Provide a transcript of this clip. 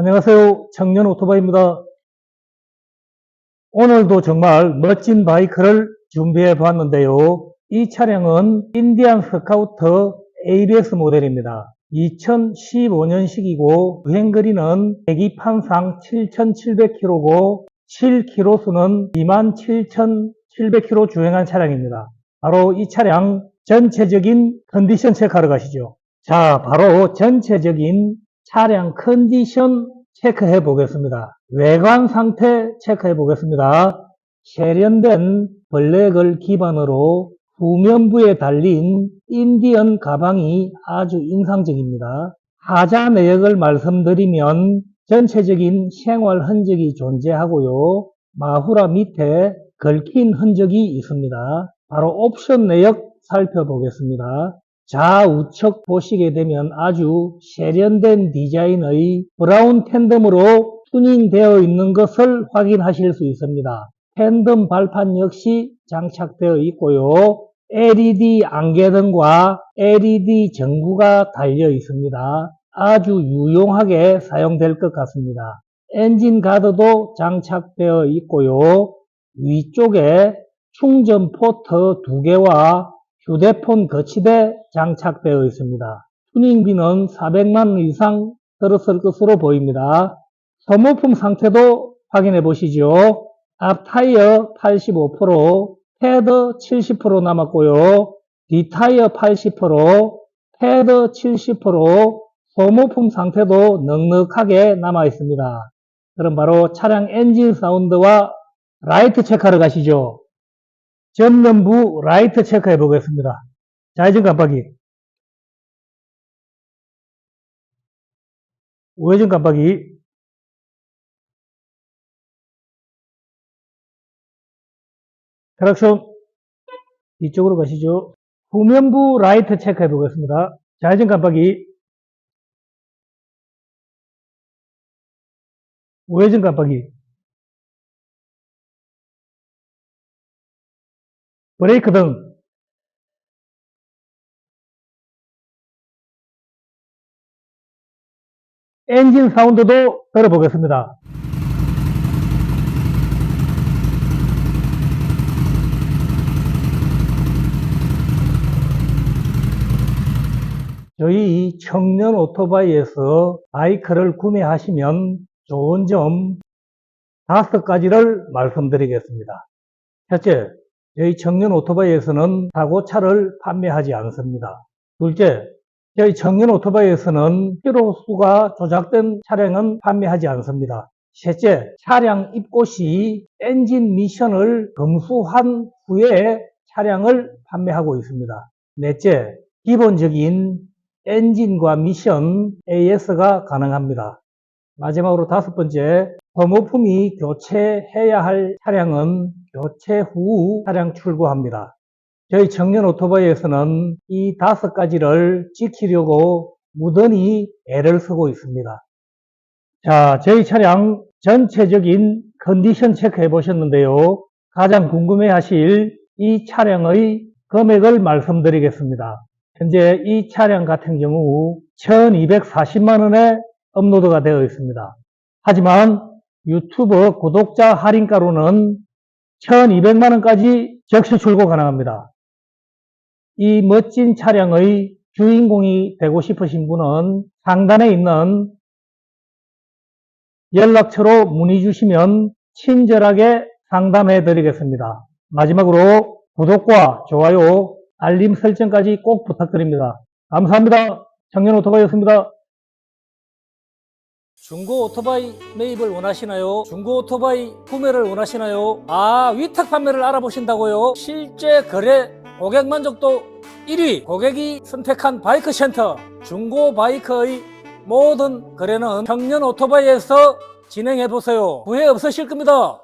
안녕하세요. 청년 오토바이입니다. 오늘도 정말 멋진 바이크를 준비해 보았는데요. 이 차량은 인디안 스카우터 ABS 모델입니다. 2015년식이고 주행거리는 배기판상 7,700km고 7km수는 27,700km 주행한 차량입니다. 바로 이 차량 전체적인 컨디션 체크하러 가시죠. 자, 바로 전체적인 차량 컨디션 체크해 보겠습니다. 외관 상태 체크해 보겠습니다. 세련된 블랙을 기반으로 후면부에 달린 인디언 가방이 아주 인상적입니다. 하자 내역을 말씀드리면 전체적인 생활 흔적이 존재하고요. 마후라 밑에 걸킨 흔적이 있습니다. 바로 옵션 내역 살펴보겠습니다. 좌우측 보시게 되면 아주 세련된 디자인의 브라운 텐덤으로 튜닝되어 있는 것을 확인하실 수 있습니다. 텐덤 발판 역시 장착되어 있고요. LED 안개등과 LED 전구가 달려 있습니다. 아주 유용하게 사용될 것 같습니다. 엔진 가드도 장착되어 있고요. 위쪽에 충전 포트 두 개와 휴대폰 거치대 장착되어 있습니다. 튜닝비는 400만 원 이상 들었을 것으로 보입니다. 소모품 상태도 확인해 보시죠. 앞 타이어 85%, 패드 70% 남았고요. 뒷 타이어 80%, 패드 70%, 소모품 상태도 넉넉하게 남아 있습니다. 그럼 바로 차량 엔진 사운드와 라이트 체크하러 가시죠. 전면부 라이트 체크해 보겠습니다. 좌회전 깜빡이, 우회전 깜빡이, 트랙션 뒤쪽으로 가시죠. 후면부 라이트 체크해 보겠습니다. 좌회전 깜빡이, 우회전 깜빡이, 브레이크 등, 엔진 사운드도 들어보겠습니다. 저희 청년 오토바이에서 바이크를 구매하시면 좋은 점 다섯 가지를 말씀드리겠습니다. 첫째, 저희 청년 오토바이에서는 사고 차를 판매하지 않습니다. 둘째, 저희 청년 오토바이에서는 키로수가 조작된 차량은 판매하지 않습니다. 셋째, 차량 입고 시 엔진 미션을 검수한 후에 차량을 판매하고 있습니다. 넷째, 기본적인 엔진과 미션 AS가 가능합니다. 마지막으로 다섯 번째, 소모품이 교체해야 할 차량은 교체 후 차량 출고합니다. 저희 청년 오토바이에서는 이 다섯 가지를 지키려고 무던히 애를 쓰고 있습니다. 자, 저희 차량 전체적인 컨디션 체크해 보셨는데요. 가장 궁금해 하실 이 차량의 금액을 말씀드리겠습니다. 현재 이 차량 같은 경우 1240만원에 업로드가 되어 있습니다. 하지만 유튜브 구독자 할인가로는 1200만원까지 적시 출고 가능합니다. 이 멋진 차량의 주인공이 되고 싶으신 분은 상단에 있는 연락처로 문의 주시면 친절하게 상담해 드리겠습니다. 마지막으로 구독과 좋아요, 알림 설정까지 꼭 부탁드립니다. 감사합니다. 청년 오토바이였습니다. 중고 오토바이 매입을 원하시나요? 중고 오토바이 구매를 원하시나요? 아, 위탁 판매를 알아보신다고요? 실제 거래 고객 만족도 1위 고객이 선택한 바이크 센터 중고 바이크의 모든 거래는 청년 오토바이에서 진행해 보세요. 후회 없으실 겁니다.